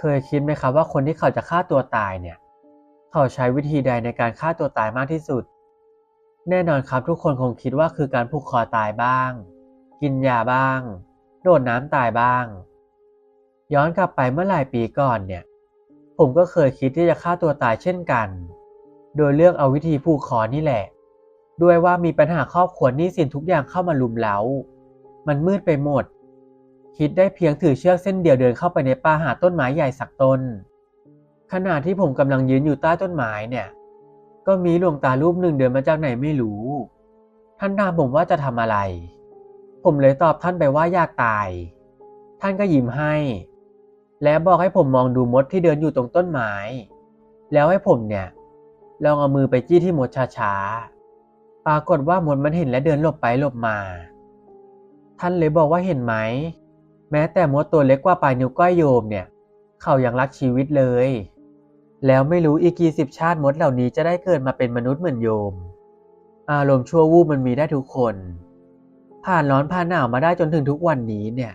เคยคิดไหมครับว่าคนที่เขาจะฆ่าตัวตายเนี่ย เขาใช้วิธีใดในการฆ่าตัวตายมากที่สุด แน่นอนครับทุกคนคงคิดว่าคือการผูกคอตายบ้าง กินยาบ้าง โดดน้ำตายบ้าง ย้อนกลับไปเมื่อหลายปีก่อนเนี่ย ผมก็เคยคิดที่จะฆ่าตัวตายเช่นกัน โดยเลือกเอาวิธีผูกคอนี่แหละ ด้วยว่ามีปัญหาครอบครัวหนี้สินทุกอย่างเข้ามาลุมเล้า มันมืดไปหมด คิดได้เพียงถือเชือกเส้นเดียวเดินเข้าไปในป่าหาต้นไม้ใหญ่สักต้น ขณะที่ผมกำลังยืนอยู่ใต้ต้นไม้เนี่ย ก็มีหลวงตารูปหนึ่งเดินมาจากไหนไม่รู้ ท่านถามผมว่าจะทำอะไร ผมเลยตอบท่านไปว่าอยากตาย ท่านก็ยิ้มให้ และบอกให้ผมมองดูมดที่เดินอยู่ตรงต้นไม้ แล้วให้ผมเนี่ยลองเอามือไปจี้ที่มดช้าๆ ปรากฏว่ามดมันเห็นและเดินหลบไปหลบมา ท่านเลยบอกว่าเห็นไหม แม้แต่มดตัวเล็กกว่าปลายนิ้วก้อยโยมเนี่ย เขายังรักชีวิตเลย แล้วไม่รู้อีกกี่สิบชาติมดเหล่านี้จะได้เกิดมาเป็นมนุษย์เหมือนโยม อารมณ์ชั่ววูบมันมีได้ทุกคน ผ่านร้อนผ่านหนาวมาได้จนถึงทุกวันนี้เนี่ย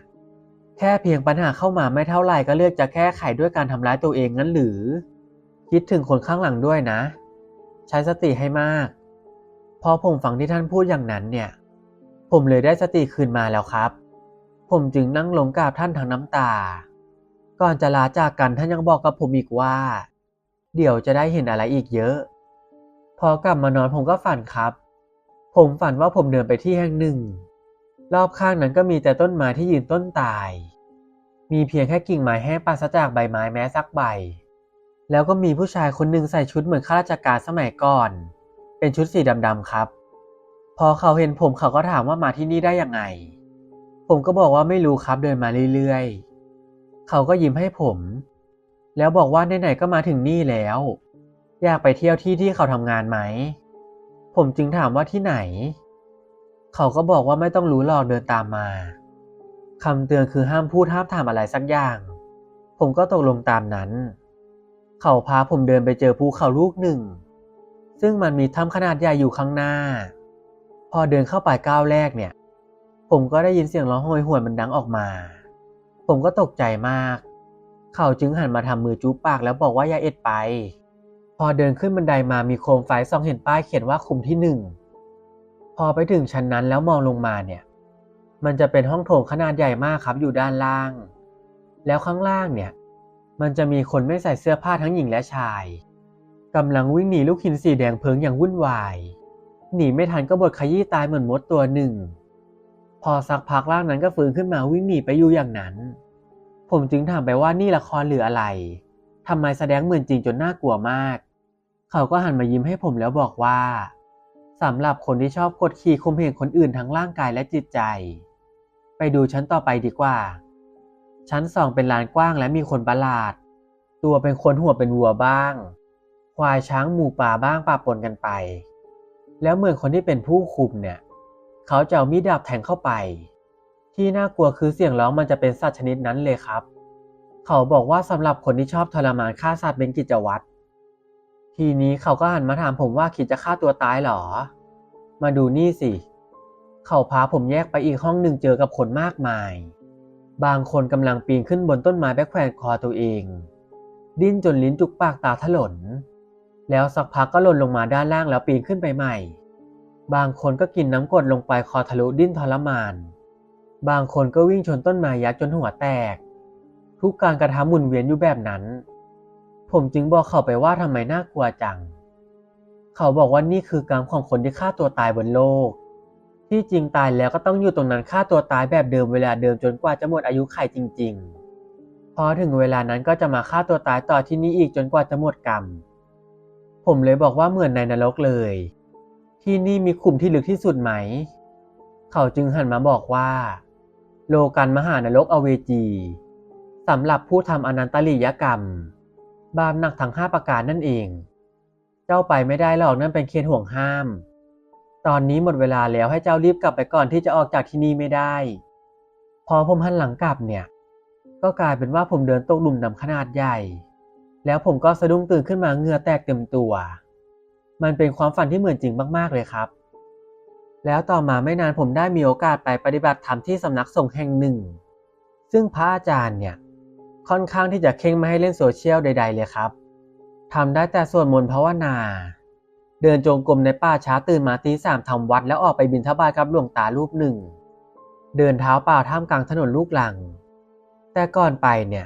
แค่เพียงปัญหาเข้ามาไม่เท่าไหร่ก็เลือกจะแก้ไขด้วยการทำร้ายตัวเองงั้นหรือ คิดถึงคนข้างหลังด้วยนะ ใช้สติให้มาก พอผมฟังที่ท่านพูดอย่างนั้นเนี่ย ผมเลยได้สติคืนมาแล้วครับ ผมจึงนั่งลงกราบท่านทั้งน้ำตา ก่อนจะลาจากกันท่านยังบอกกับผมอีกว่า เดี๋ยวจะได้เห็นอะไรอีกเยอะ พอกลับมานอนผมก็ฝันครับ ผมฝันว่าผมเดินไปที่แห่งหนึ่ง รอบข้างนั้นก็มีแต่ต้นไม้ที่ยืนต้นตาย มีเพียงแค่กิ่งไม้แห้งปราศจากใบไม้แม้สักใบ แล้วก็มีผู้ชายคนหนึ่งใส่ชุดเหมือนข้าราชการสมัยก่อน เป็นชุดสีดำๆครับ พอเขาเห็นผมเขาก็ถามว่ามาที่นี่ได้ยังไง ผมก็บอกว่าไม่รู้ครับเดินมาเรื่อยๆ เขาก็ยิ้มให้ผม แล้วบอกว่าไหนๆก็มาถึงนี่แล้ว อยากไปเที่ยวที่ที่เขาทำงานไหม ผมจึงถามว่าที่ไหน เขาก็บอกว่าไม่ต้องรู้หรอกเดินตามมาคำเตือนคือห้ามพูดห้ามถามอะไรสักอย่าง ผมก็ตกลงตามนั้น เขาพาผมเดินไปเจอภูเขาลูกหนึ่ง ซึ่งมันมีถ้ำขนาดใหญ่อยู่ข้างหน้า พอเดินเข้าไปก้าวแรกเนี่ย ผมก็ได้ยินเสียงร้องโหยหวนมันดังออกมา ผมก็ตกใจมาก เขาจึงหันมาทำมือจูบปากแล้วบอกว่าอย่าเอ็ดไป พอเดินขึ้นบันไดมามีโคมไฟส่องเห็นป้ายเขียนว่าคุมที่หนึ่ง พอไปถึงชั้นนั้นแล้วมองลงมาเนี่ย มันจะเป็นห้องโถงขนาดใหญ่มากครับอยู่ด้านล่าง แล้วข้างล่างเนี่ย มันจะมีคนไม่ใส่เสื้อผ้าทั้งหญิงและชายกำลังวิ่งหนีลูกหินสีแดงเพิงอย่างวุ่นวาย หนีไม่ทันก็บดขยี้ตายเหมือนมดตัวหนึ่ง พอสักพักร่างนั้นก็ฟื้นขึ้นมาวิ่งหนีไปอยู่อย่างนั้น ผมจึงถามไปว่านี่ละครหรืออะไรทำไมแสดงเหมือนจริงจนน่ากลัวมาก เขาก็หันมายิ้มให้ผมแล้วบอกว่าสำหรับคนที่ชอบกดขี่ข่มเหงคนอื่นทั้งร่างกายและจิตใจ ไปดูชั้นต่อไปดีกว่า ชั้นสองเป็นลานกว้างและมีคนประหลาด ตัวเป็นคนหัวเป็นวัวบ้าง ควายช้างหมูป่าบ้างปะปนกันไป แล้วเหมือนคนที่เป็นผู้คุมเนี่ย เขาจะเอามีดดาบแทงเข้าไป ที่น่ากลัวคือเสียงร้องมันจะเป็นสัตว์ชนิดนั้นเลยครับ เขาบอกว่าสำหรับคนที่ชอบทรมานฆ่าสัตว์เป็นกิจวัตร ทีนี้เขาก็หันมาถามผมว่าคิดจะฆ่าตัวตายเหรอ มาดูนี่สิ เขาพาผมแยกไปอีกห้องหนึ่งเจอกับคนมากมาย บางคนกำลังปีนขึ้นบนต้นไม้ไปแขวนคอตัวเอง ดิ้นจนลิ้นจุกปากตาถลน แล้วสักพักก็หล่นลงมาด้านล่างแล้วปีนขึ้นไปใหม่ บางคนก็กินน้ำกรดลงไปคอทะลุดิ้นทรมาน บางคนก็วิ่งชนต้นไม้ยักษ์จนหัวแตก ทุกการกระทำหมุนเวียนอยู่แบบนั้น ผมจึงบอกเขาไปว่าทำไมน่ากลัวจัง เขาบอกว่านี่คือกรรมของคนที่ฆ่าตัวตายบนโลก ที่จริงตายแล้วก็ต้องอยู่ตรงนั้นฆ่าตัวตายแบบเดิมเวลาเดิมจนกว่าจะหมดอายุไขจริง ๆ พอถึงเวลานั้นก็จะมาฆ่าตัวตายต่อที่นี่อีกจนกว่าจะหมดกรรม ผมเลยบอกว่าเหมือนในนรกเลย ที่นี่มีขุมที่ลึกที่สุดไหม เขาจึงหันมาบอกว่า โลกันมหานรกอเวจีสำหรับผู้ทำอนันตริยกรรม บาปหนักทั้งห้าประการนั่นเอง เจ้าไปไม่ได้หรอกนั่นเป็นเขตห่วงห้าม ตอนนี้หมดเวลาแล้วให้เจ้ารีบกลับไปก่อนที่จะออกจากที่นี่ไม่ได้ พอผมหันหลังกลับเนี่ย ก็กลายเป็นว่าผมเดินตกหลุมดำขนาดใหญ่ แล้วผมก็สะดุ้งตื่นขึ้นมาเหงื่อแตกเต็มตัว มันเป็นความฝันที่เหมือนจริงมาก ๆ เลยครับ แล้วต่อมาไม่นานผมได้มีโอกาสไปปฏิบัติธรรมที่สำนักสงฆ์แห่งหนึ่ง ซึ่งพระอาจารย์เนี่ยค่อนข้างที่จะเข่งไม่ให้เล่นโซเชียลใด ๆ เลยครับทำได้แต่สวดมนต์ภาวนา เดินจงกรมในป่าช้าตื่นมาตีสามทำวัดแล้วออกไปบิณฑบาตกับหลวงตารูปหนึ่ง เดินเท้าเปล่าท่ามกลางถนนลูกหลัง แต่ก่อนไปเนี่ย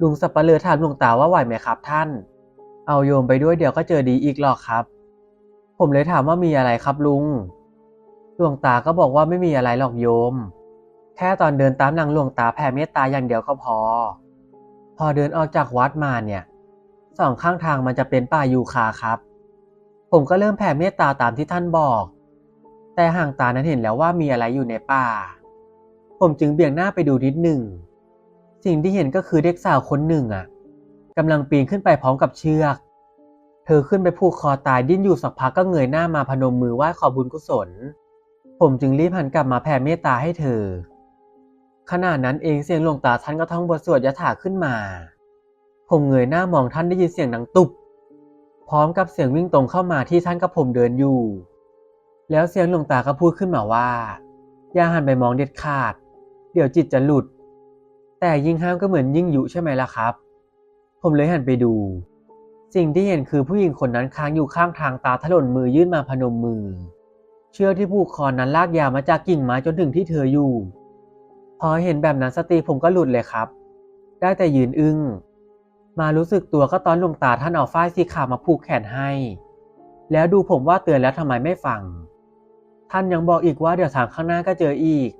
ลุงสับปะเลอถามหลวงตาว่าไหวไหมครับท่าน เอาโยมไปด้วยเดี๋ยวก็เจอดีอีกหรอกครับ ผมเลยถามว่ามีอะไรครับลุง หลวงตาก็บอกว่าไม่มีอะไรหรอกโยม แค่ตอนเดินตามหลังหลวงตาแผ่เมตตาอย่างเดียวก็พอ พอเดินออกจากวัดมาเนี่ยสองข้างทางมันจะเป็นป่ายูคาครับ ผมก็เริ่มแผ่เมตตาตามที่ท่านบอก แต่ห่างตานั้นเห็นแล้วว่ามีอะไรอยู่ในป่า ผมจึงเบี่ยงหน้าไปดูนิดหนึ่ง สิ่งที่เห็นก็คือเด็กสาวคนหนึ่งอะ กำลังปีนขึ้นไปพร้อมกับเชือก เธอขึ้นไปผูกคอตายดิ้นอยู่สักพักก็เงยหน้ามาพนมมือไหว้ขอบุญกุศล ผมจึงรีบหันกลับมาแผ่เมตตาให้เธอ ขณะนั้นเองเสียงหลวงตาท่านก็ท่องบทสวดยะถาขึ้นมา ผมเงยหน้ามองท่านได้ยินเสียงดังตุบพร้อมกับเสียงวิ่งตรงเข้ามาที่ท่านกับผมเดินอยู่ แล้วเสียงหลวงตาก็พูดขึ้นมาว่า อย่าหันไปมองเด็ดขาด เดี๋ยวจิตจะหลุด แต่ยิ่งห้ามก็เหมือนยิ่งยุใช่ไหมล่ะครับ ผมเลยหันไปดู สิ่งที่เห็นคือผู้หญิงคนนั้นค้างอยู่ข้างทางตาถลนมือยื่นมาพนมมือ เชือกที่ผูกคอนั้นลากยาวมาจากกิ่งไม้จนถึงที่เธออยู่ พอเห็นแบบนั้นสติผมก็หลุดเลยครับ ได้แต่ยืนอึง้ง มารู้สึกตัวก็ตอนหลวงตาท่านเอาฝ้ายสีขาวมาผูกแขนให้ แล้วดูผมว่าเตือนแล้วทำไมไม่ฟัง ท่านยังบอกอีกว่าเดี๋ยวทางข้างหน้าก็เจออีก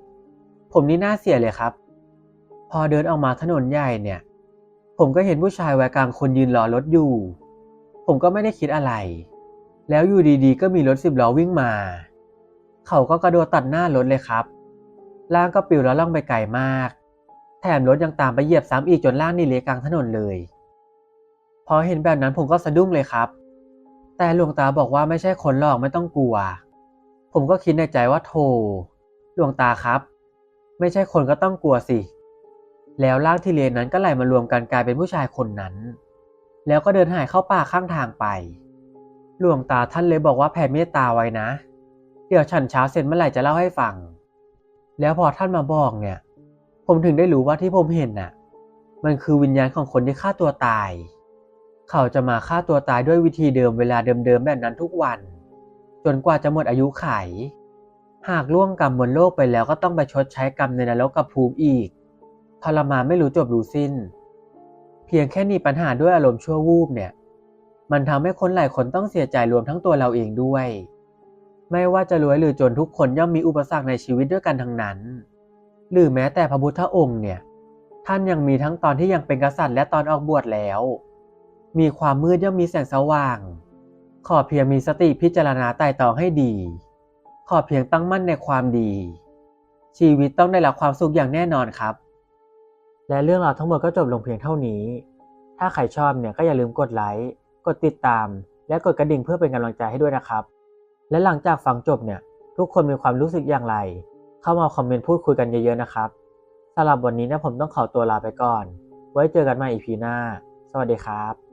ผมนี่น่าเสียเลยครับ พอเดินออกมาถนนใหญ่เนี่ย ผมก็เห็นผู้ชายวัยกลางคนยืนรอรถอยู่ ผมก็ไม่ได้คิดอะไร แล้วอยู่ดีๆ ก็มีรถสิบล้อวิ่งมา เขาก็กระโดดตัดหน้ารถเลยครับ ล่างก็ปิวแล้วล่องไปไกลมาก แถมรถยังตามไปเหยียบซ้ำอีกจนล่างนี่เละกลางถนนเลย พอเห็นแบบนั้นผมก็สะดุ้งเลยครับ แต่หลวงตาบอกว่าไม่ใช่คนหรอกไม่ต้องกลัว ผมก็คิดในใจว่าโธ่หลวงตาครับ ไม่ใช่คนก็ต้องกลัวสิ แล้วร่างที่เลนนั้นก็ไหลมารวมกันกลายเป็นผู้ชายคนนั้น แล้วก็เดินหายเข้าป่าข้างทางไป หลวงตาท่านเลยบอกว่าแผ่เมตตาไว้นะ เดี๋ยวฉันเช้าเสร็จเมื่อไหร่จะเล่าให้ฟัง แล้วพอท่านมาบอกเนี่ย ผมถึงได้รู้ว่าที่ผมเห็นน่ะ มันคือวิญญาณของคนที่ฆ่าตัวตาย เขาจะมาฆ่าตัวตายด้วยวิธีเดิมเวลาเดิมๆแบบนั้นทุกวัน จนกว่าจะหมดอายุไข หากล่วงกรรมบนโลกไปแล้วก็ต้องไปชดใช้กรรมในนรกกับภูมิอีก ทรมานไม่รู้จบรู้สิ้น เพียงแค่มีปัญหาด้วยอารมณ์ชั่ววูบเนี่ย มันทำให้คนหลายคนต้องเสียใจรวมทั้งตัวเราเองด้วย ไม่ว่าจะรวยหรือจนทุกคนย่อมมีอุปสรรคในชีวิตด้วยกันทั้งนั้น หรือแม้แต่พระพุทธองค์เนี่ย ท่านยังมีทั้งตอนที่ยังเป็นกษัตริย์และตอนออกบวชแล้ว มีความมืดย่อมมีแสงสว่าง ขอเพียงมีสติพิจารณาไต่ตองให้ดี ขอเพียงตั้งมั่นในความดี ชีวิตต้องได้รับความสุขอย่างแน่นอนครับ และเรื่องราวทั้งหมดก็จบลงเพียงเท่านี้ ถ้าใครชอบเนี่ยก็อย่าลืมกดไลค์ กดติดตาม และกดกระดิ่งเพื่อเป็นกำลังใจให้ด้วยนะครับ และหลังจากฟังจบเนี่ยทุกคนมีความรู้สึกอย่างไร เข้ามาคอมเมนต์พูดคุยกันเยอะๆนะครับสำหรับวันนี้นะผมต้องขอตัวลาไปก่อน ไว้เจอกันใหม่อีพีหน้า สวัสดีครับ